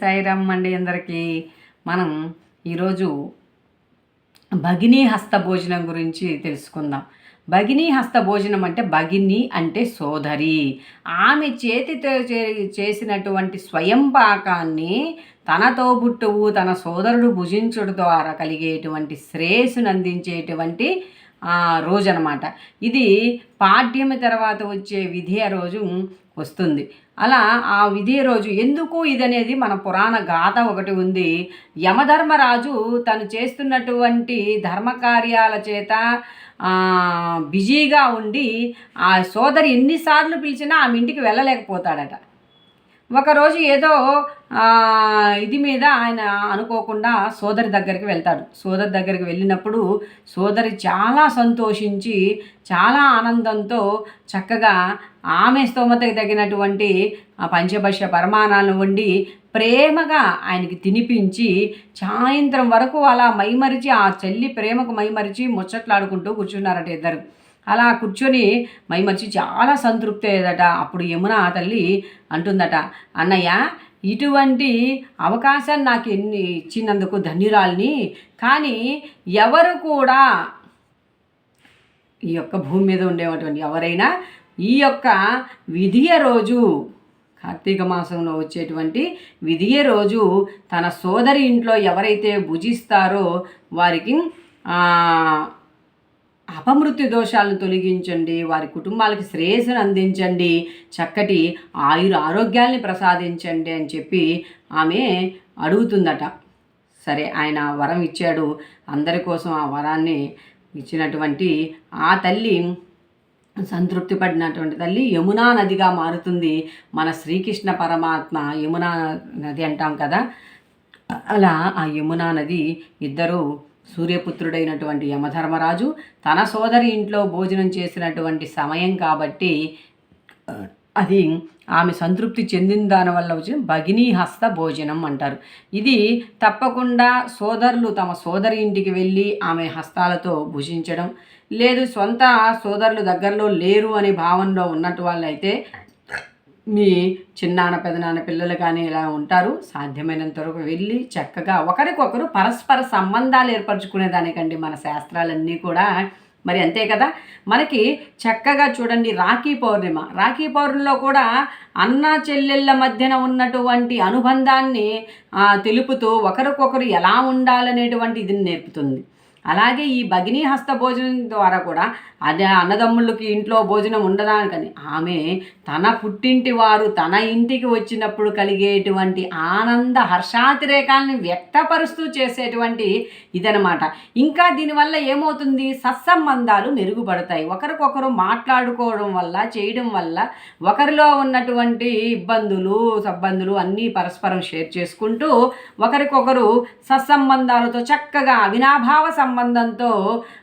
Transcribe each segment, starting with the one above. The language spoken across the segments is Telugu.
సాయిరామ్ అండి అందరికీ మనం ఈరోజు భగినీ హస్త భోజనం గురించి తెలుసుకుందాం. భగినీ హస్త భోజనం అంటే భగిని అంటే సోదరి. ఆమె చేతితో చే- చేసినటువంటి స్వయం పాకాన్ని తనతో తోబుట్టువు తన సోదరుడు భుజించుడు ద్వారా కలిగేటువంటి శ్రేయస్సును అందించేటువంటి రోజు అనమాట ఇది పాడ్యమి తర్వాత వచ్చే విధేయ రోజు వస్తుంది. అలా ఆ విధే రోజు ఎందుకు ఇదనేది మన పురాణ గాథ ఒకటి ఉంది. యమధర్మరాజు తను చేస్తున్నటువంటి ధర్మకార్యాల చేత బిజీగా ఉండి ఆ సోదరి ఎన్నిసార్లు పిలిచినా ఆమె ఇంటికి వెళ్ళలేకపోతాడట. ఒకరోజు ఏదో ఇది మీద ఆయన అనుకోకుండా సోదరి దగ్గరికి వెళ్తాడు. సోదరి దగ్గరికి వెళ్ళినప్పుడు సోదరి చాలా సంతోషించి చాలా ఆనందంతో చక్కగా ఆమె స్తోమతకి తగినటువంటి ఆ పంచభక్ష పరమాణాలను వండి ప్రేమగా ఆయనకి తినిపించి సాయంత్రం వరకు అలా మైమరిచి ఆ చెల్లి ప్రేమకు మైమరిచి ముచ్చట్లాడుకుంటూ కూర్చున్నారట ఇద్దరు. అలా కూర్చొని మైమర్చి చాలా సంతృప్తి అయ్యేదట. అప్పుడు యమున తల్లి అంటుందట అన్నయ్య ఇటువంటి అవకాశాన్ని నాకు ఎన్ని ఇచ్చినందుకు ధన్యురాల్ని. కానీ ఎవరు కూడా ఈ యొక్క భూమి మీద ఉండేటువంటి ఎవరైనా ఈ యొక్క విధియ రోజు కార్తీక మాసంలో వచ్చేటువంటి విధియ రోజు తన సోదరి ఇంట్లో ఎవరైతే భుజిస్తారో వారికి అపమృత్యు దోషాలను తొలగించండి వారి కుటుంబాలకి శ్రేయస్సును అందించండి చక్కటి ఆయుర ఆరోగ్యాల్ని ప్రసాదించండి అని చెప్పి ఆమె అడుగుతుందట. సరే ఆయన వరం ఇచ్చాడు. అందరి కోసం ఆ వరాన్ని ఇచ్చినటువంటి ఆ తల్లి సంతృప్తి పడినటువంటి తల్లి యమునా నదిగా మారుతుంది. మన శ్రీకృష్ణ పరమాత్మ యమునా నది అంటాం కదా? అలా ఆ యమునా నది ఇద్దరు సూర్యపుత్రుడైనటువంటి యమధర్మరాజు తన సోదరి ఇంట్లో భోజనం చేసినటువంటి సమయం కాబట్టి అది ఆమె సంతృప్తి చెందిన దాని వల్ల వచ్చిన భగినీ హస్త భోజనం అంటారు. ఇది తప్పకుండా సోదరులు తమ సోదరి ఇంటికి వెళ్ళి ఆమె హస్తాలతో భుజించడం. లేదు సొంత సోదరులు దగ్గరలో లేరు అనే భావనలో ఉన్నట్టు వాళ్ళైతే మీ చిన్నాన్న పెదనాన్న పిల్లలు కానీ ఇలా ఉంటారు సాధ్యమైనంత వరకు వెళ్ళి చక్కగా ఒకరికొకరు పరస్పర సంబంధాలు ఏర్పరచుకునే దానికండి మన శాస్త్రాలన్నీ కూడా. మరి అంతే కదా? మనకి చక్కగా చూడండి రాఖీ పౌర్ణిమ. రాఖీ పౌర్ణిమలో కూడా అన్న చెల్లెళ్ళ మధ్యన ఉన్నటువంటి అనుబంధాన్ని తెలుపుతూ ఒకరికొకరు ఎలా ఉండాలనేటువంటి ఇది నేర్పుతుంది. అలాగే ఈ భగినీ హస్త భోజనం ద్వారా కూడా అదే అన్నదమ్ముళ్ళకి ఇంట్లో భోజనం ఉండదానికని ఆమె తన పుట్టింటి వారు తన ఇంటికి వచ్చినప్పుడు కలిగేటువంటి ఆనంద హర్షాతిరేకాలను వ్యక్తపరుస్తూ చేసేటువంటి ఇదనమాట ఇంకా దీనివల్ల ఏమవుతుంది? సత్సంబంధాలు మెరుగుపడతాయి. ఒకరికొకరు మాట్లాడుకోవడం వల్ల చేయడం వల్ల ఒకరిలో ఉన్నటువంటి ఇబ్బందులు సబ్బందులు అన్నీ పరస్పరం షేర్ చేసుకుంటూ ఒకరికొకరు సత్సంబంధాలతో చక్కగా అవినాభావ సంబంధం సంబంధంతో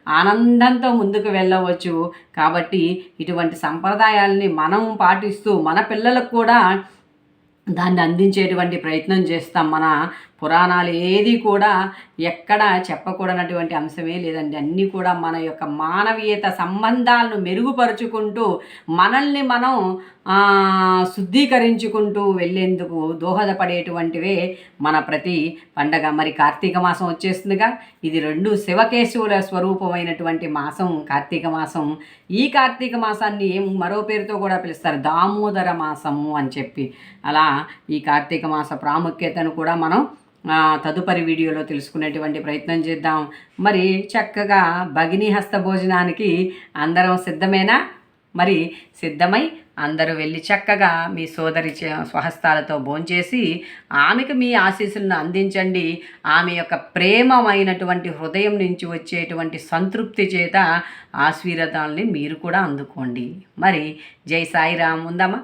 ఆనందంతో ముందుకు వెళ్ళవచ్చు. కాబట్టి ఇటువంటి సంప్రదాయాల్ని మనం పాటిస్తూ మన పిల్లలకు కూడా దాన్ని అందించేటువంటి ప్రయత్నం చేస్తాం మన పురాణాలు ఏది కూడా ఎక్కడ చెప్పకూడనటువంటి అంశమే లేదండి. అన్నీ కూడా మన యొక్క మానవీయత సంబంధాలను మెరుగుపరుచుకుంటూ మనల్ని మనం శుద్ధీకరించుకుంటూ వెళ్ళేందుకు దోహదపడేటువంటివే మన ప్రతి పండగ. మరి కార్తీక మాసం వచ్చేస్తుందిగా. ఇది రెండు శివకేశవుల స్వరూపమైనటువంటి మాసం కార్తీక మాసం. ఈ కార్తీక మాసాన్ని ఏం మరో పేరుతో కూడా పిలుస్తారు? దామోదర మాసము అని చెప్పి. అలా ఈ కార్తీక మాస ప్రాముఖ్యతను కూడా మనం తదుపరి వీడియోలో తెలుసుకునేటువంటి ప్రయత్నం చేద్దాం. మరి చక్కగా భగినీ హస్త భోజనానికి అందరం సిద్ధమేనా? మరి సిద్ధమై అందరూ వెళ్ళి చక్కగా మీ సోదరి స్వహస్తాలతో భోంచేసి ఆమెకు మీ ఆశీస్సులను అందించండి. ఆమె యొక్క ప్రేమమైనటువంటి హృదయం నుంచి వచ్చేటువంటి సంతృప్తి చేత ఆశీర్వాదాలని మీరు కూడా అందుకోండి. మరి జై సాయిరామ్ ఉందామా